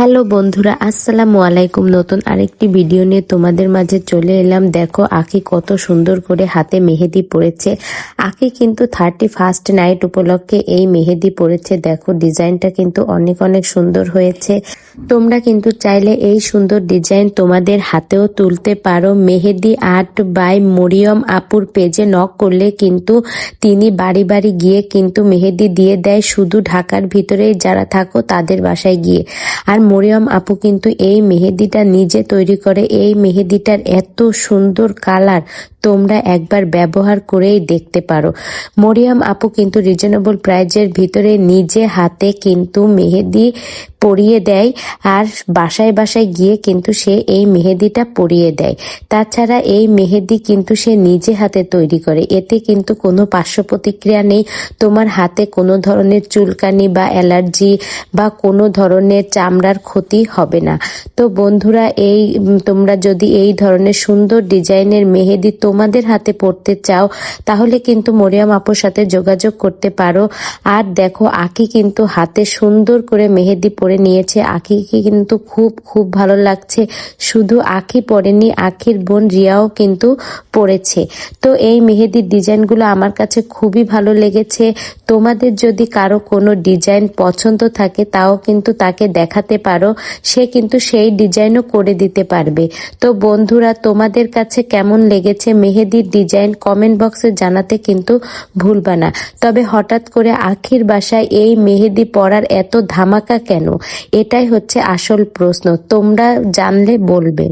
Hello বন্ধুরা, আসসালামু আলাইকুম। নতুন আরেকটি ভিডিও নিয়ে তোমাদের মাঝে চলে এলাম। দেখো, আঁকি কত সুন্দর করে হাতে মেহেদি পড়েছে। আঁকি কিন্তু থার্টি ফার্স্ট নাইট উপলক্ষে এই মেহেদি পড়েছে। দেখো, ডিজাইনটা কিন্তু অনেক অনেক সুন্দর হয়েছে। তোমরা কিন্তু চাইলে এই সুন্দর ডিজাইন তোমাদের হাতেও তুলতে পারো। মেহেদি আর্ট বাই মরিয়ম আপুর পেজে নক করলে কিন্তু তিনি বাড়ি বাড়ি গিয়ে কিন্তু মেহেদি দিয়ে দেয়। শুধু ঢাকার ভিতরেই যারা থাকো, তাদের বাসায় গিয়ে। আর মরিয়ম আপু কিন্তু এই মেহেদিটা নিজে তৈরি করে। এই মেহেদিটার এত সুন্দর কালার তোমরা একবার ব্যবহার করেই দেখতে পারো। মরিয়াম আপু কিন্তু রিজনেবল প্রাইজের ভিতরে নিজে হাতে কিন্তু মেহেদি পরিয়ে দেয় আর বাসায় বাসায় গিয়ে কিন্তু সে এই মেহেদিটা পরিয়ে দেয়। তাছাড়া এই মেহেদি কিন্তু সে নিজে হাতে তৈরি করে। এতে কিন্তু কোনো পার্শ্ব প্রতিক্রিয়া নেই। তোমার হাতে কোনো ধরনের চুলকানি বা অ্যালার্জি বা কোনো ধরনের চামড়ার ক্ষতি হবে না। তো বন্ধুরা, এই তোমরা যদি এই ধরনের সুন্দর ডিজাইনের মেহেদি তোমাদের হাতে পড়তে চাও, তাহলে কিন্তু মরিয়াম আপুর সাথে যোগাযোগ করতে পারো। আর দেখো, আঁকি কিন্তু হাতে সুন্দর করে মেহেদি পরে নিয়েছে। আঁকিকে কিন্তু খুব খুব ভালো লাগছে। শুধু আঁকি পরেনি, আঁকির বোন রিয়াও কিন্তু পড়েছে। তো এই মেহেদির ডিজাইনগুলো আমার কাছে খুবই ভালো লেগেছে। তোমাদের যদি কারও কোনো ডিজাইন পছন্দ থাকে, তাও কিন্তু তাকে দেখাতে পারো। সে কিন্তু সেই ডিজাইনও করে দিতে পারবে। তো বন্ধুরা, তোমাদের কাছে কেমন লেগেছে মেহেদির ডিজাইন কমেন্ট বক্সে জানাতে কিন্তু ভুলবা না। তবে হঠাৎ করে আখির বাসায় এই মেহেদি পরার এত ধামাকা কেন? এটাই হচ্ছে আসল প্রশ্ন। তোমরা জানলে বলবে।